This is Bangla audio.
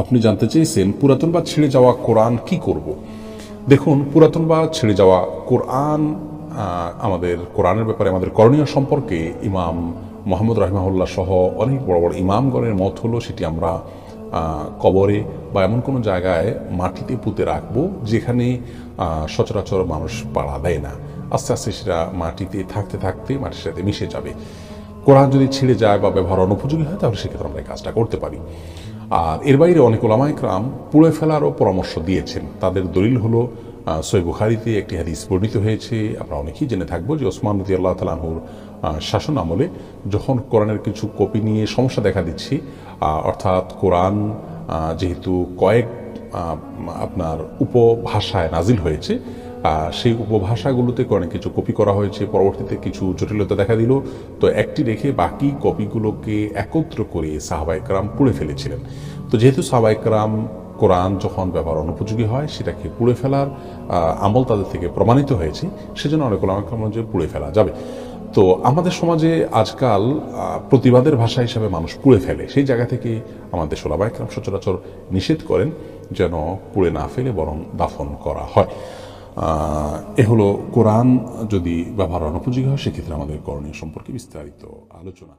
আপনি জানতে চেয়েছেন পুরাতন বা ছেড়ে যাওয়া কোরআন কি করব। দেখুন, পুরাতন বা ছেড়ে যাওয়া কোরআন আমাদের কোরআনের ব্যাপারে আমাদের করণীয় সম্পর্কে ইমাম মোহাম্মদ রহমাউল্লাহ সহ অনেক বড় বড় ইমামগণের মত হলো সেটি আমরা কবরে বা এমন কোনো জায়গায় মাটিতে পুঁতে রাখব যেখানে সচরাচর মানুষ পাড়া দেয় না। আস্তে আস্তে সেটা মাটিতে থাকতে থাকতে মাটির সাথে মিশে যাবে। কোরআন যদি ছিঁড়ে যায় বা ব্যবহার অনুপযোগী হয় তাহলে সেক্ষেত্রে আমরা এই কাজটা করতে পারি। আর এর বাইরে অনেক ওলামাইকরাম পুড়ে ফেলারও পরামর্শ দিয়েছেন। তাদের দলিল হলো সৈ বুখারিতে একটি হাদিস বর্ণিত হয়েছে, আমরা অনেকেই জেনে থাকব যে ওসমান রদি আল্লাহ তালাহুর শাসন আমলে যখন কোরআনের কিছু কপি নিয়ে সমস্যা দেখা দিচ্ছে অর্থাৎ কোরআন যেহেতু কয়েক আপনার উপভাষায় নাজিল হয়েছে সেই উপভাষাগুলোতে অনেক কিছু কপি করা হয়েছে, পরবর্তীতে কিছু জটিলতা দেখা দিল। তো একটি রেখে বাকি কপিগুলোকে একত্র করে সাহাবাইকরাম পুড়ে ফেলেছিলেন। তো যেহেতু সাহাবাইকরাম কোরআন যখন ব্যবহার অনুপযোগী হয়, সেটাকে পুড়ে ফেলার আমল তাদের থেকে প্রমাণিত হয়েছে, সেজন্য অনেক ওলামাকরাম যে পুড়ে ফেলা যাবে। তো আমাদের সমাজে আজকাল প্রতিবাদের ভাষা হিসাবে মানুষ পুড়ে ফেলে। সেই জায়গা থেকে আমাদের সোলাবাইকরাম সচরাচর নিষেধ করেন যেন পুড়ে না ফেলে বরং দাফন করা হয়। এ হলো কোরআন যদি ব্যবহার অনুপযোগী হয় সেক্ষেত্রে আমাদের করণীয় সম্পর্কে বিস্তারিত আলোচনা।